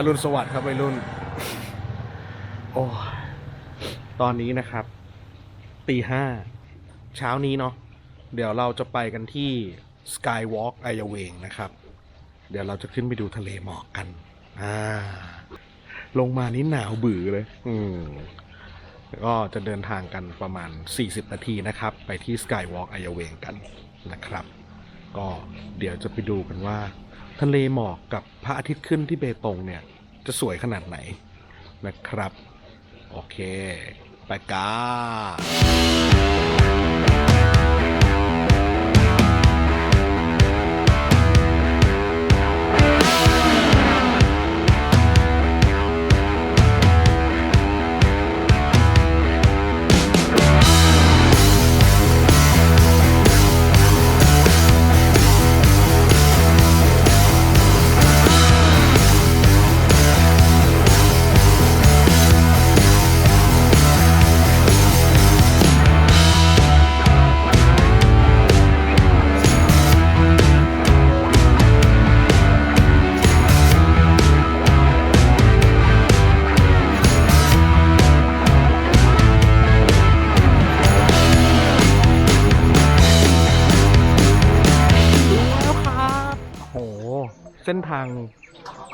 อรุณสวัสดิ์ครับวัยรุ่น โอ้ตอนนี้นะครับ ตีห้า เช้านี้เนาะ เดี๋ยวเราจะไปกันที่ Skywalk ไอเวงนะครับ เดี๋ยวเราจะขึ้นไปดูทะเลหมอกกัน อ่า ลงมานี่หนาวบื่อเลย อืมก็จะเดินทางกันประมาณ 40 นาทีนะครับ ไปที่ Skywalk ไอเวงกันนะครับ ก็เดี๋ยวจะไปดูกันว่า ทะเลหมอกกับพระอาทิตย์ขึ้นที่เบตงเนี่ย จะสวยขนาดไหนนะครับ โอเค ไปกา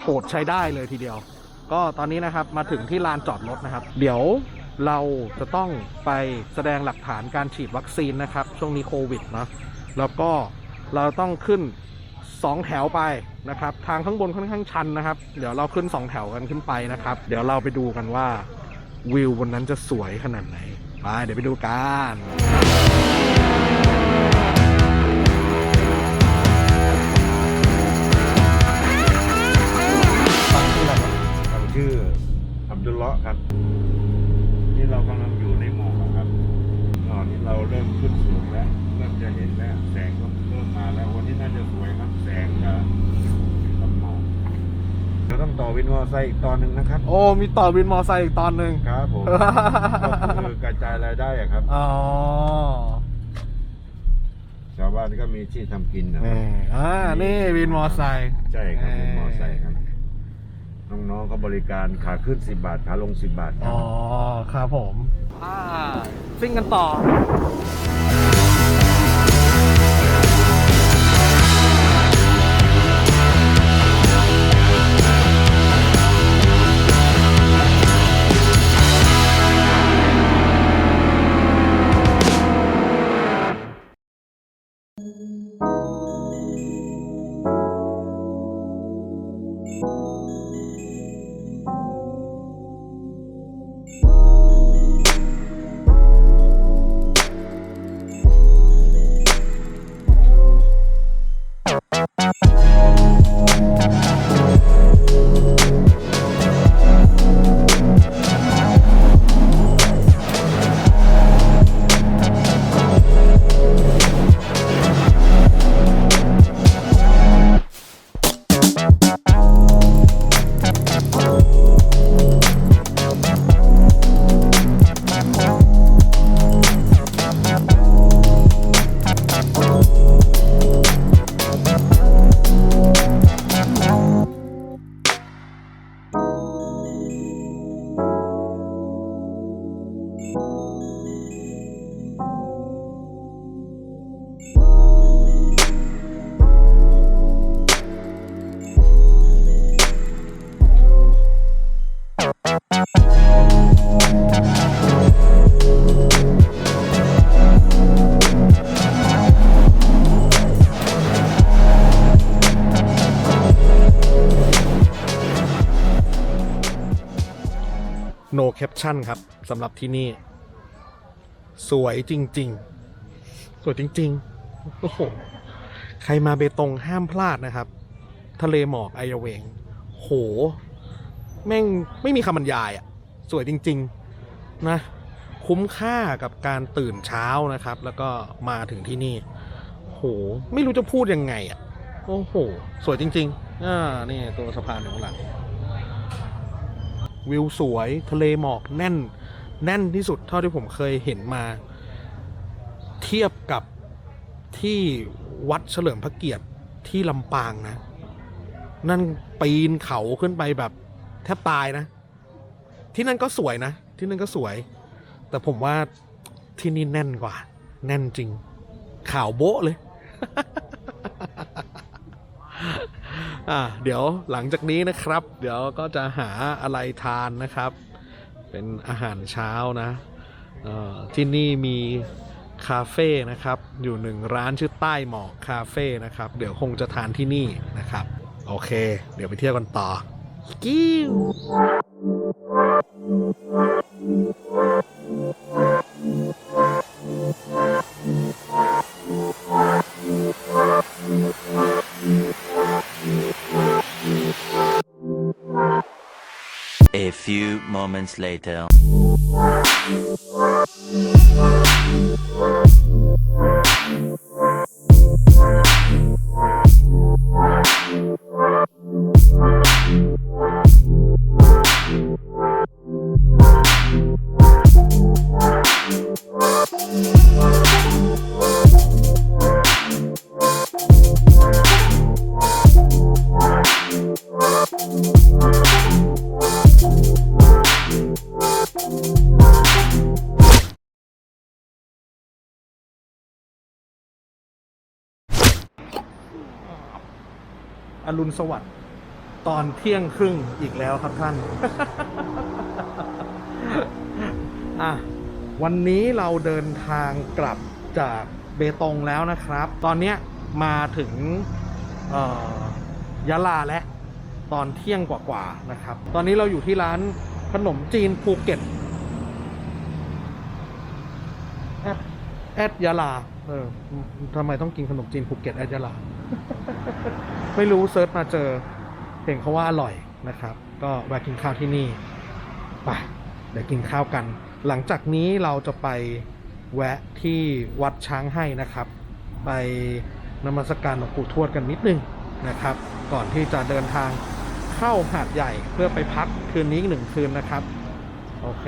โหดใช้ได้เลยทีเดียว ก็ตอนนี้นะครับมาถึงที่ลานจอดรถนะครับ เดี๋ยวเราจะต้องไปแสดงหลักฐานการฉีดวัคซีนนะครับ ช่วงนี้โควิดเนาะแล้วก็เราต้องขึ้น 2 แถวไปนะครับ ทางข้างบนค่อนข้างชันนะครับ เดี๋ยวเราขึ้น 2 แถวกันขึ้นไปนะครับ เดี๋ยวเราไปดูกันว่าวิวบนนั้นจะสวยขนาดไหนไปเดี๋ยวไปดูกันะห์ครับ นี่เรากำลังอยู่ในหมอกอะครับตอนนี้เราเริ่มขึ้นสูงแล้ว เริ่มจะเห็นแล้ว แสงก็เริ่มมาแล้ววันนี้น่าจะสวยครับ แสงกับกับหมอกเราต้องต่อวินมอเตอร์ไซค์อีกตอนหนึ่งนะครับ โอ้ มีต่อวินมอไซค์อีกตอนหนึ่งครับผมก็คือกระจายรายได้อะครับอ๋อชาวบ้านก็มีที่ทำกินนะคนี่รับอ่านี่วินมอไซค์ใช่ครับวินมอเตอร์ไซค์ครับ น้องๆก็บริการขาขึ้น 10 บาท ขาลง 10 บาทครัอ๋บ อ ครับผม อ่าซิ่งกันต่อ no caption ครับสำหรับที่นี่ สวยจริง ๆ สวยจริงๆโอ้โหใครมาเบตงห้ามพลาดนะครับ ทะเลหมอกไอเวง โห แม่งไม่มีคำบรรยายอะสวยจริง ๆ นะ คุ้มค่ากับการตื่นเช้านะครับ แล้วก็มาถึงที่นี่ โห ไม่รู้จะพูดยังไงอะโอ้โห สวยจริง ๆ อ่า นี่ตัวสะพานอยู่ข้างหลัง วิวสวย ทะเลหมอกแน่น แน่นที่สุดเท่าที่ผมเคยเห็นมา เทียบกับที่วัดเฉลิมพระเกียรติที่ลำปางนะ นั่นปีนเขาขึ้นไปแบบแทบตายนะ ที่นั่นก็สวยนะ ที่นั่นก็สวย แต่ผมว่าที่นี่แน่นกว่า แน่นจริง ข่าวโบ๊ะเลย อะเดี๋ยวหลังจากนี้นะครับ เดี๋ยวก็จะหาอะไรทานนะครับ เป็นอาหารเช้านะที่นี่มีคาเฟ่นะครับ อยู่หนึ่งร้านชื่อใต้หมอกคาเฟ่นะครับ เดี๋ยวคงจะทานที่นี่นะครับ โอเค เดี๋ยวไปเที่ยวกันต่อกิ้ว moments later.. รุณสวัสดิ์ตอนเที่ยงครึ่งอีกแล้วครับท่าน อะ วันนี้เราเดินทางกลับจากเบตงแล้วนะครับ ตอนเนี้ยมาถึงยะลาแล้วตอนเที่ยงกว่าๆนะครับ ตอนนี้เราอยู่ที่ร้านขนมจีนภูเก็ตแอดแอดยะลา เออทำไมต้องกินขนมจีนภูเก็ตแอดยะลา ไม่รู้เซิร์ชมาเจอ เห็นเขาว่าอร่อยนะครับ ก็แวะกินข้าวที่นี่ไปเดี๋ยวกินข้าวกัน หลังจากนี้เราจะไปแวะที่วัดช้างให้นะครับ ไปนมัสการหลวงปู่ทวดกันนิดนึงนะครับ ก่อนที่จะเดินทางเข้าหาดใหญ่เพื่อไปพักคืนนี้หนึ่งคืนนะครับ โอเค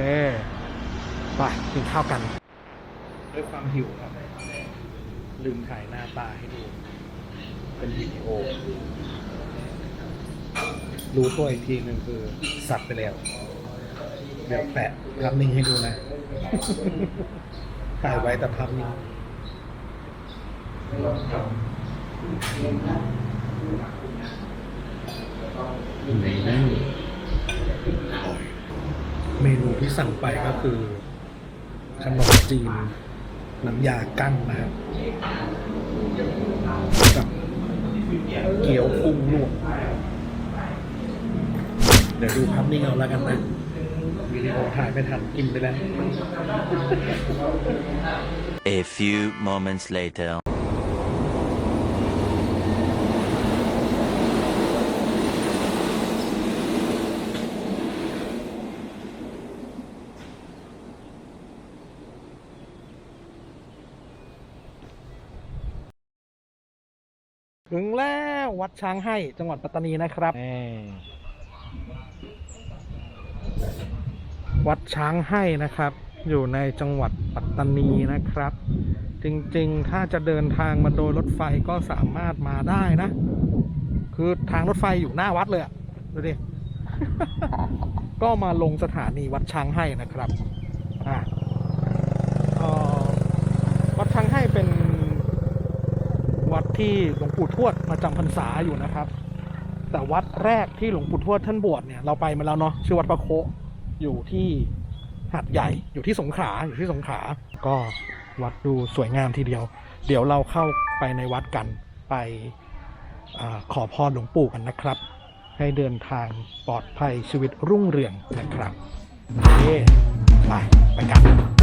ไปกินข้าวกัน ด้วยความหิวครับลืมถ่ายหน้าตาให้ดู เป็นวิดีโอ รู้ตัวอีกทีหนึ่งคือ สัตว์ไปแล้ว เดี๋ยวแปะภาพนิ่งให้ดูนะ ถ่ายไว้แต่ภาพนิ่งเมนูที่สั่งไปก็คือขนมจีนน้ำยากั้งนะครับกับ เกี๊ยวกุ้งลวกเดี๋ยวดูภาพนิ่งเอาแล้วกันนะวิดีโอถ่ายไม่ทันกินไปแล้ว A few moments later. ถึงแล้ววั ดช้างให้จังหวัดปัตตานีนะครับ วัดช้างให้นะครับ อยู่ในจังหวัดปัตตานีนะครับ จริงๆ ถ้าจะเดินทางมาโดยรถไฟก็สามารถมาได้นะ คือทางรถไฟอยู่หน้าวัดเลยอะดูดิก็มาลงสถานีวัดช้างให้นะครับ อะเอ่อวัดช้างให้เป็น วัด ที่หลวงปู่ทวดมาจำพรรษาอยู่นะครับ แต่วัดแรกที่หลวงปู่ทวดท่านบวชเนี่ยเราไปมาแล้วเนาะชื่อวัดประโคอยู่ที่หาดใหญ่อยู่ที่สงขลาอยู่ที่สงขลาก็วัดดูสวยงามทีเดียว เดี๋ยวเราเข้าไปในวัดกันไปอขอพรหลวงปู่กันนะครับ ให้เดินทางปลอดภัยชีวิตรุ่งเรืองนะครับโอเคไปไปกัน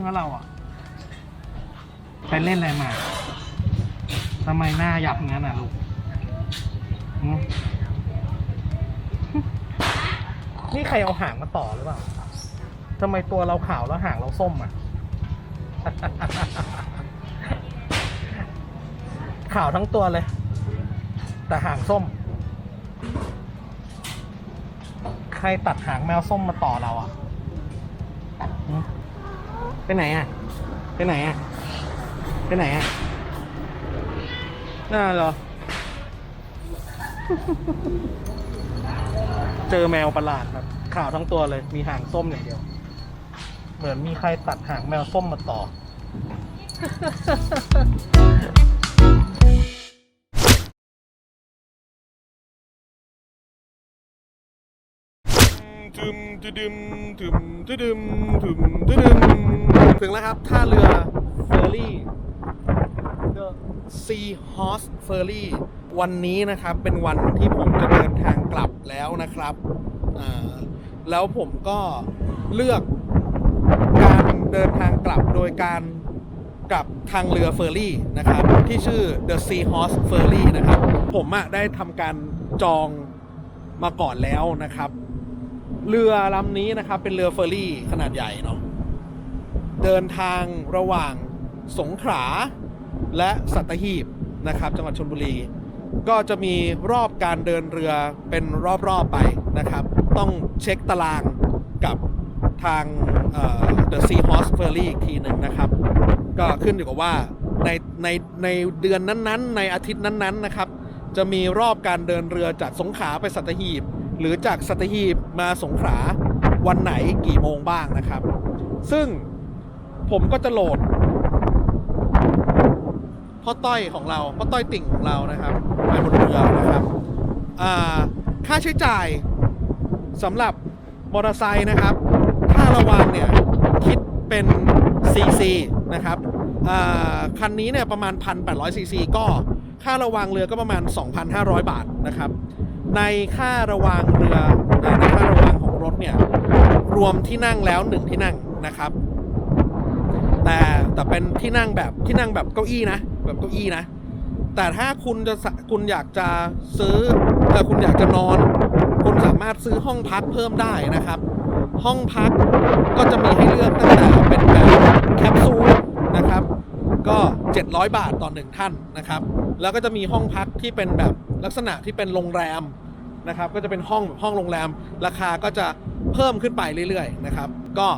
รื่องแล้วเราอะไปเล่นอะไรมาทำไมหน้ายับงั้นอะลูกหืมนี่ใครเอาหางมาต่อหรือเปล่าทำไมตัวเราขาวแล้วหางเราส้มอะ ขาวทั้งตัวเลย แต่หางส้ม ใครตัดหางแมวส้มมาต่อเราอะหืม ไปไหนอะ ไปไหนอะ ไปไหนอะ น่าเหรอ เจอแมวประหลาดแบบขาวทั้งตัวเลย มีหางส้มอย่างเดียว เหมือนมีใครตัดหางแมวส้มมาต่อถึมถึมถึมถึม ถึงแล้วครับ ท่าเรือเฟอร์รี่ The Sea Horse Ferry วันนี้นะครับเป็นวันที่ผมจะเดินทางกลับแล้วนะครับ แล้วผมก็เลือกการเดินทางกลับโดยการกลับทางเรือเฟอร์รี่นะครับ ที่ชื่อ The Sea Horse Ferry นะครับ ผมอะได้ทำการจองมาก่อนแล้วนะครับ เรือลำนี้นะครับเป็นเรือเฟอร์รี่ขนาดใหญ่เนาะ เดินทางระหว่างสงขลาและสัตหีบนะครับจังหวัดชลบุรี ก็จะมีรอบการเดินเรือเป็นรอบๆไปนะครับ ต้องเช็คตารางกับทางเอ่อ The Sea Horse Ferry อีกทีหนึ่งนะครับ ก็ขึ้นอยู่กับว่าในในในเดือนนั้นๆ ในอาทิตย์นั้นๆนะครับ จะมีรอบการเดินเรือจากสงขลาไปสัตหีบ หรือจากสัตหีบมาสงขลาวันไหนกี่โมงบ้างนะครับ ซึ่ง ผมก็จะโหลดพ่อต้อยของเราพ่อต้อยติ่งของเรานะครับไปบนเรือนะครับค่าใช้จ่ายสำหรับมอเตอร์ไซค์นะครับค่าระวางเนี่ยคิดเป็น CC นะครับอ่าคันนี้เนี่ยประมาณ 1,800 CC ก็ค่าระวางเรือก็ประมาณ 2,500 บาทนะครับ ในค่าระวางเรือในค่าระวางของรถเนี่ยรวมที่นั่งแล้วหนึ่งที่นั่งนะครับ แต่แต่เป็นที่นั่งแบบที่นั่งแบบเก้าอี้นะ แบบเก้าอี้นะ แต่ถ้าคุณจะคุณอยากจะซื้อแต่คุณอยากจะนอน คุณสามารถซื้อห้องพักเพิ่มได้นะครับ ห้องพักก็จะมีให้เลือกตั้งแต่เป็นแบบแคปซูลนะครับ ก็ 700 บาทต่อหนึ่งท่านนะครับ แล้วก็จะมีห้องพักที่เป็นแบบลักษณะที่เป็นโรงแรมนะครับ ก็จะเป็นห้องห้องโรงแรม ราคาก็จะเพิ่มขึ้นไปเรื่อยๆนะครับ ก็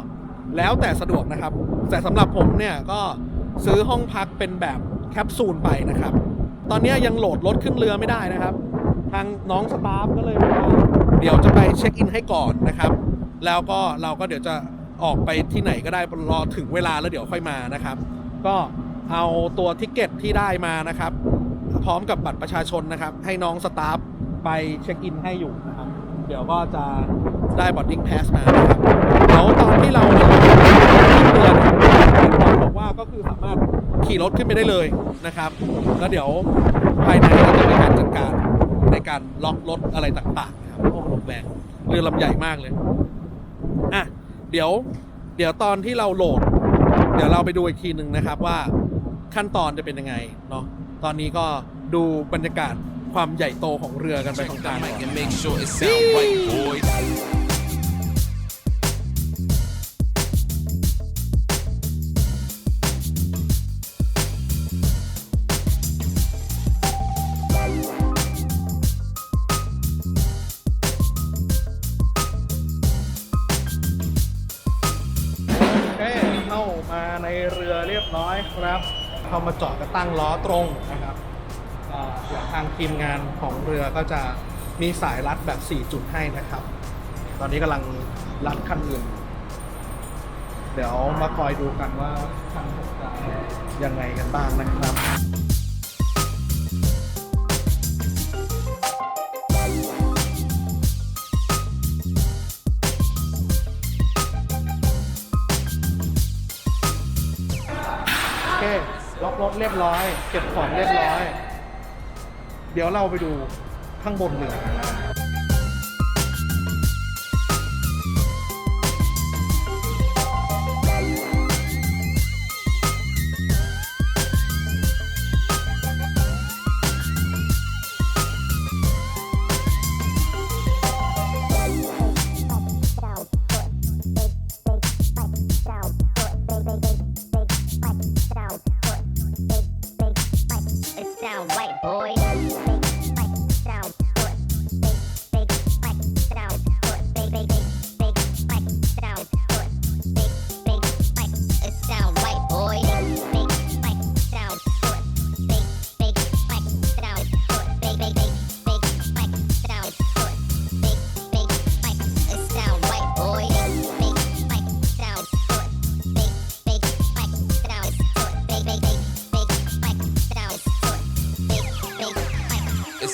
แล้วแต่สะดวกนะครับ แต่สำหรับผมเนี่ยก็ซื้อห้องพักเป็นแบบแคปซูลไปนะครับ ตอนนี้ยังโหลดรถขึ้นเรือไม่ได้นะครับ ทางน้องสตาฟก็เลยบอกว่าเดี๋ยวจะไปเช็คอินให้ก่อนนะครับ แล้วก็เราก็เดี๋ยวจะออกไปที่ไหนก็ได้รอถึงเวลาแล้วเดี๋ยวค่อยมานะครับ ก็เอาตัวทิกเก็ตที่ได้มานะครับ พร้อมกับบัตรประชาชนนะครับ ให้น้องสตาฟไปเช็คอินให้อยู่นะครับ เดี๋ยวก็จะได้บอดดิ้งแพสมานะครับเดี๋ยวตอนที่เราเนี่ยขึ้นเรือ ก็คือสามารถขี่รถขึ้นไปได้เลยนะครับ แล้วเดี๋ยวภายในก็จะมีการจัดการในการล็อกรถอะไรต่างๆนะครับโอ้ลมแรงเรือลำใหญ่มากเลยอะเดี๋ยวเดี๋ยวตอนที่เราโหลด เดี๋ยวเราไปดูอีกทีหนึ่งนะครับว่าขั้นตอนจะเป็นยังไงเนาะตอนนี้ก็ดูบรรยากาศความใหญ่โตของเรือกันไปตรงกลาง มาจอดก็ตั้งล้อตรงนะครับเดี๋ยวทางทีมงานของเรือก็จะมีสายรัดแบบ 4 จุดให้นะครับ ตอนนี้กำลังรัดคันอื่น เดี๋ยวมาคอยดูกันว่าคันผมจะยังไงกันบ้างนะครับ ล็อกรถเรียบร้อย เก็บของเรียบร้อย เดี๋ยวเราไปดูข้างบนเรือ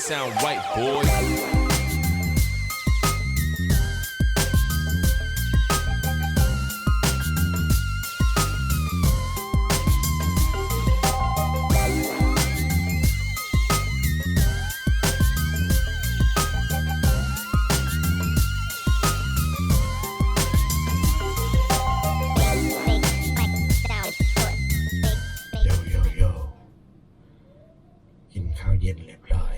sound right, boys. โยโยโยกินข้าวเย็นเรียบร้อย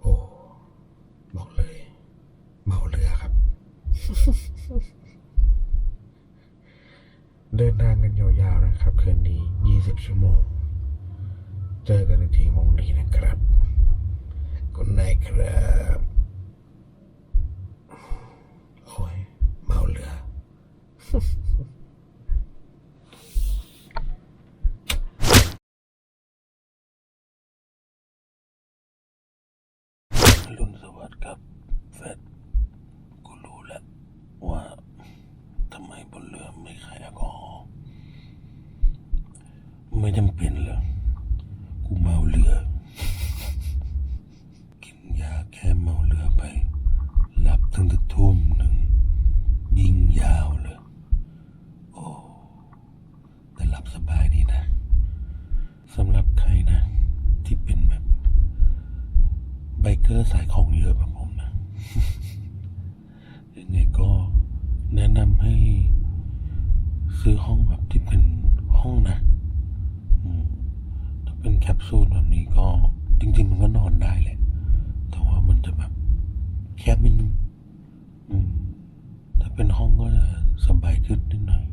โอ้ บอกเลย เมาเรือครับ เดินทางกันยาวๆนะครับ คืนนี้ 20 ชั่วโมง เจอกันอีกทีมงนี้นะครับ คุณนายครับ โอ้ย เมาเรือ ลุนสวัสดิ์ครับแฟดกูรู้แล้วว่าทำไมบนเรือไม่ขายแอลกอฮอล์ ไม่จำเป็นเลยกูเมาเรือ กินยาแค่เมาเรือไป หลับตั้งแต่ทุ่มหนึ่ง ยิ่งยาวเลย โอ้ แต่หลับสบายดีนะสำหรับใครนะ ที่เป็นแบบ ไบเกอร์สายของเยอะแบบผมนะ ยังไงก็แนะนำให้ซื้อห้องแบบที่เป็นห้องนะอืมถ้า เป็นแคปซูลแบบนี้ก็จริง ๆ มันก็นอนได้แหละ แต่ว่ามันจะแบบแคบนิดนึงอืมถ้าเป็นห้องก็จะสบายขึ้นนิดหน่อย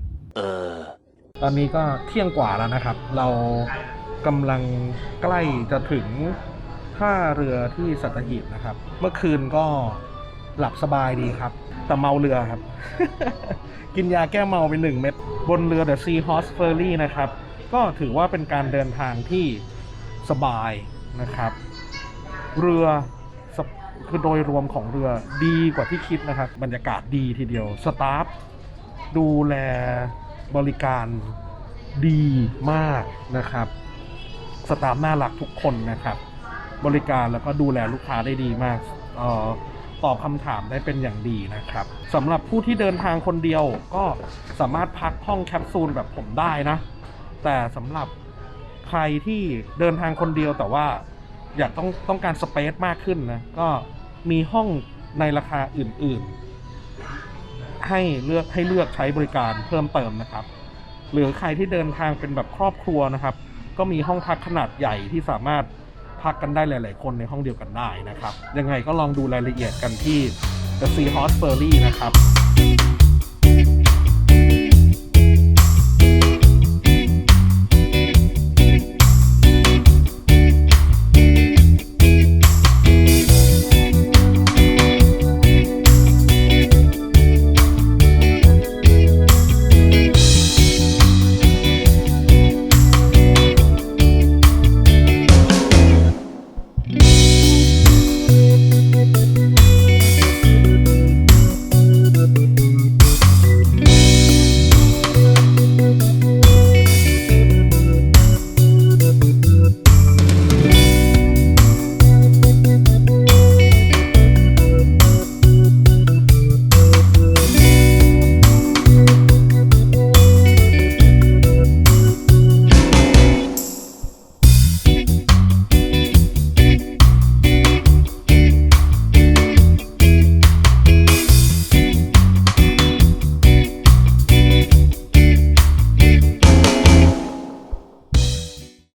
ตอนนี้ก็เที่ยงกว่าแล้วนะครับ เรากำลังใกล้จะถึงท่าเรือที่สัตหีบนะครับ เมื่อคืนก็หลับสบายดีครับ แต่เมาเรือครับ กินยาแก้เมาไปหนึ่งเม็ดบนเรือ The Sea Horse Ferry นะครับ ก็ถือว่าเป็นการเดินทางที่สบายนะครับ เรือคือโดยรวมของเรือดีกว่าที่คิดนะครับ บรรยากาศดีทีเดียวสตาฟดูแลบริการดีมากนะครับ สตาฟน่ารักทุกคนนะครับ บริการแล้วก็ดูแลลูกค้าได้ดีมากออตอบคำถามได้เป็นอย่างดีนะครับสำหรับผู้ที่เดินทางคนเดียวก็สามารถพักห้องแคปซูลแบบผมได้นะ แต่สำหรับใครที่เดินทางคนเดียวแต่ว่าอยากต้องต้องการสเปซมากขึ้นนะ ก็มีห้องในราคาอื่นๆ ให้เลือกให้เลือกใช้บริการเพิ่มเติมนะครับ หรือใครที่เดินทางเป็นแบบครอบครัวนะครับ ก็มีห้องพักขนาดใหญ่ที่สามารถพักกันได้หลาย ๆ คนในห้องเดียวกันได้นะครับ ยังไงก็ลองดูรายละเอียดกันที่ The Sea Horse Ferry นะครับ